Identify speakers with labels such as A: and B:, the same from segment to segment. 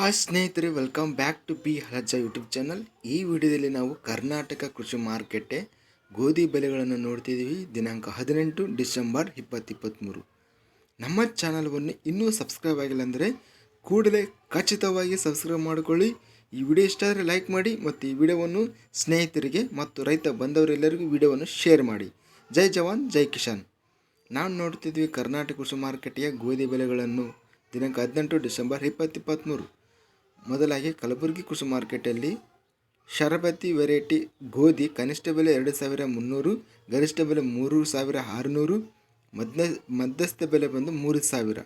A: Hi ಸ್ನೇಹಿತರೆ welcome back to B ಹಲಜ್ಜ YouTube channel ಈ ವಿಡಿಯೋದಲ್ಲಿ ನಾವು ಕರ್ನಾಟಕ ಕೃಷಿ ಮಾರುಕಟ್ಟೆ ಗೋಧಿ ಬೆಲೆಗಳನ್ನು ನೋಡ್ತಿದ್ದೀವಿ. ದಿನಾಂಕ ಹದಿನೆಂಟು ಡಿಸೆಂಬರ್ ಇಪ್ಪತ್ತಿಪ್ಪತ್ತ್ಮೂರು ನಮ್ಮ ಚಾನಲ್ವನ್ನು ಇನ್ನೂ ಸಬ್ಸ್ಕ್ರೈಬ್ ಆಗಿಲ್ಲ ಅಂದರೆ ಕೂಡಲೇ ಖಚಿತವಾಗಿ ಸಬ್ಸ್ಕ್ರೈಬ್ ಮಾಡಿಕೊಳ್ಳಿ. ಈ ವಿಡಿಯೋ ಇಷ್ಟ ಆದರೆ ಲೈಕ್ ಮಾಡಿ ಮತ್ತು ಈ ವಿಡಿಯೋವನ್ನು ಸ್ನೇಹಿತರಿಗೆ ಮತ್ತು ರೈತ ಬಂದವರೆಲ್ಲರಿಗೂ ವಿಡಿಯೋವನ್ನು ಶೇರ್ ಮಾಡಿ. ಜೈ ಜವಾನ್, ಜೈ ಕಿಶಾನ್ ನಾವು ನೋಡ್ತಿದ್ವಿ ಕರ್ನಾಟಕ ಕೃಷಿ ಮಾರುಕಟ್ಟೆಯ ಗೋಧಿ ಬೆಲೆಗಳನ್ನು ದಿನಾಂಕ ಹದಿನೆಂಟು ಡಿಸೆಂಬರ್ ಇಪ್ಪತ್ತಿಪ್ಪತ್ತ್ಮೂರು ಮೊದಲಾಗಿ ಕಲಬುರಗಿ ಕೃಷಿ ಮಾರ್ಕೆಟಲ್ಲಿ ಶರಬತಿ ವೆರೈಟಿ ಗೋಧಿ ಕನಿಷ್ಠ ಬೆಲೆ ಎರಡು ಸಾವಿರ ಮುನ್ನೂರು, ಗರಿಷ್ಠ ಬೆಲೆ ಮೂರು ಸಾವಿರ ಆರುನೂರು, ಮಧ್ಯ, ಮಧ್ಯಸ್ಥ ಬೆಲೆ ಬಂದು ಮೂರು ಸಾವಿರ.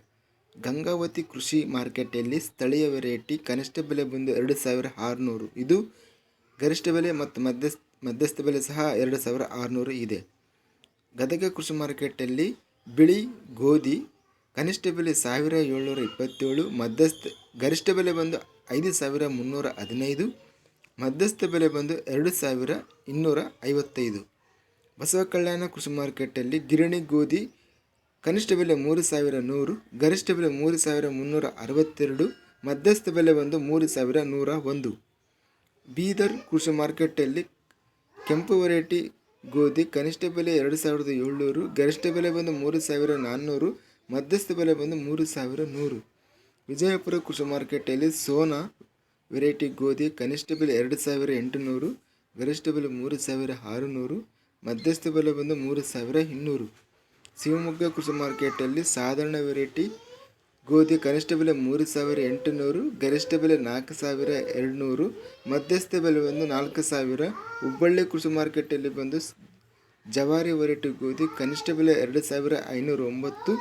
A: ಗಂಗಾವತಿ ಕೃಷಿ ಮಾರ್ಕೆಟಲ್ಲಿ ಸ್ಥಳೀಯ ವೆರೈಟಿ ಕನಿಷ್ಠ ಬೆಲೆ ಬಂದು ಎರಡು ಸಾವಿರ ಆರುನೂರು. ಇದು ಗರಿಷ್ಠ ಬೆಲೆ ಮತ್ತು ಮಧ್ಯಸ್ಥ ಮಧ್ಯಸ್ಥ ಬೆಲೆ ಸಹ ಎರಡು ಸಾವಿರ ಆರುನೂರು ಇದೆ. ಗದಗ ಕೃಷಿ ಮಾರ್ಕೆಟಲ್ಲಿ ಬಿಳಿ ಗೋಧಿ ಕನಿಷ್ಠ ಬೆಲೆ ಸಾವಿರ ಏಳ್ನೂರ ಇಪ್ಪತ್ತೇಳು, ಮಧ್ಯಸ್ಥ, ಗರಿಷ್ಠ ಬೆಲೆ ಬಂದು ಐದು ಸಾವಿರ ಮುನ್ನೂರ ಹದಿನೈದು, ಮಧ್ಯಸ್ಥ ಬೆಲೆ ಬಂದು ಎರಡು ಸಾವಿರ ಇನ್ನೂರ ಐವತ್ತೈದು. ಬಸವ ಕಲ್ಯಾಣ ಕೃಷಿ ಮಾರ್ಕೆಟಲ್ಲಿ ಗಿರಣಿ ಗೋಧಿ, ಕನಿಷ್ಠ ಬೆಲೆ ಮೂರು ಸಾವಿರ ನೂರು, ಗರಿಷ್ಠ ಬೆಲೆ ಮೂರು ಸಾವಿರ ಮುನ್ನೂರ ಅರವತ್ತೆರಡು, ಮಧ್ಯಸ್ಥ ಬೆಲೆ ಬಂದು ಮೂರು ಸಾವಿರ ನೂರ ಒಂದು. ಬೀದರ್ ಕೃಷಿ ಮಾರ್ಕೆಟಲ್ಲಿ ಕೆಂಪು ವೆರೈಟಿ ಗೋಧಿ ಕನಿಷ್ಠ ಬೆಲೆ ಎರಡು ಸಾವಿರದ ಏಳ್ನೂರು, ಗರಿಷ್ಠ ಬೆಲೆ ಬಂದು ಮೂರು ಸಾವಿರ ನಾನ್ನೂರು ಮಧ್ಯಸ್ಥ ಬೆಲೆ ಬಂದು ಮೂರು ಸಾವಿರ ನೂರು. ವಿಜಯಪುರ ಕೃಷಿ ಮಾರ್ಕೆಟಲ್ಲಿ ಸೋನಾ ವೆರೈಟಿ ಗೋಧಿ ಕನಿಷ್ಠ ಬೆಲೆ ಎರಡು ಸಾವಿರ ಎಂಟುನೂರು, ಗರಿಷ್ಠ ಬೆಲೆ ಮೂರು ಸಾವಿರ ಆರುನೂರು, ಮಧ್ಯಸ್ಥ ಬೆಲೆ ಬಂದು ಮೂರು ಸಾವಿರ ಇನ್ನೂರು. ಶಿವಮೊಗ್ಗ ಕೃಷಿ ಮಾರ್ಕೆಟಲ್ಲಿ ಸಾಧಾರಣ ವೆರೈಟಿ ಗೋಧಿ ಕನಿಷ್ಠ ಬೆಲೆ ಮೂರು ಸಾವಿರ ಎಂಟುನೂರು, ಗರಿಷ್ಠ ಬೆಲೆ ನಾಲ್ಕು ಸಾವಿರ ಎರಡುನೂರು, ಮಧ್ಯಸ್ಥ ಬೆಲೆ ಬಂದು ನಾಲ್ಕು ಸಾವಿರ. ಹುಬ್ಬಳ್ಳಿ ಕೃಷಿ ಮಾರ್ಕೆಟಲ್ಲಿ ಬಂದು ಜವಾರಿ ವೆರೈಟಿ ಗೋಧಿ ಕನಿಷ್ಠ ಬೆಲೆ ಎರಡು ಸಾವಿರ ಐನೂರ ಒಂಬತ್ತು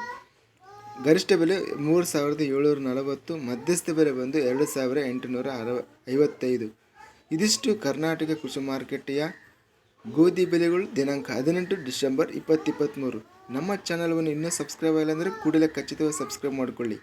A: ಗರಿಷ್ಠ ಬೆಲೆ ಮೂರು ಸಾವಿರದ ಏಳ್ನೂರ ನಲವತ್ತು, ಮಧ್ಯಸ್ಥ ಬೆಲೆ ಬಂದು ಎರಡು ಸಾವಿರ ಎಂಟುನೂರ ಅರವ ಐವತ್ತೈದು. ಇದಿಷ್ಟು ಕರ್ನಾಟಕ ಕೃಷಿ ಮಾರುಕಟ್ಟೆಯ ಗೋಧಿ ಬೆಲೆಗಳು ದಿನಾಂಕ ಹದಿನೆಂಟು ಡಿಸೆಂಬರ್ ಇಪ್ಪತ್ತಿಪ್ಪತ್ತ್ಮೂರು ನಮ್ಮ ಚಾನಲ್ವನ್ನು ಇನ್ನೂ ಸಬ್ಸ್ಕ್ರೈಬ್ ಆಗಿಲ್ಲ ಅಂದರೆ ಕೂಡಲೇ ಖಚಿತವಾಗಿ ಸಬ್ಸ್ಕ್ರೈಬ್ ಮಾಡಿಕೊಳ್ಳಿ.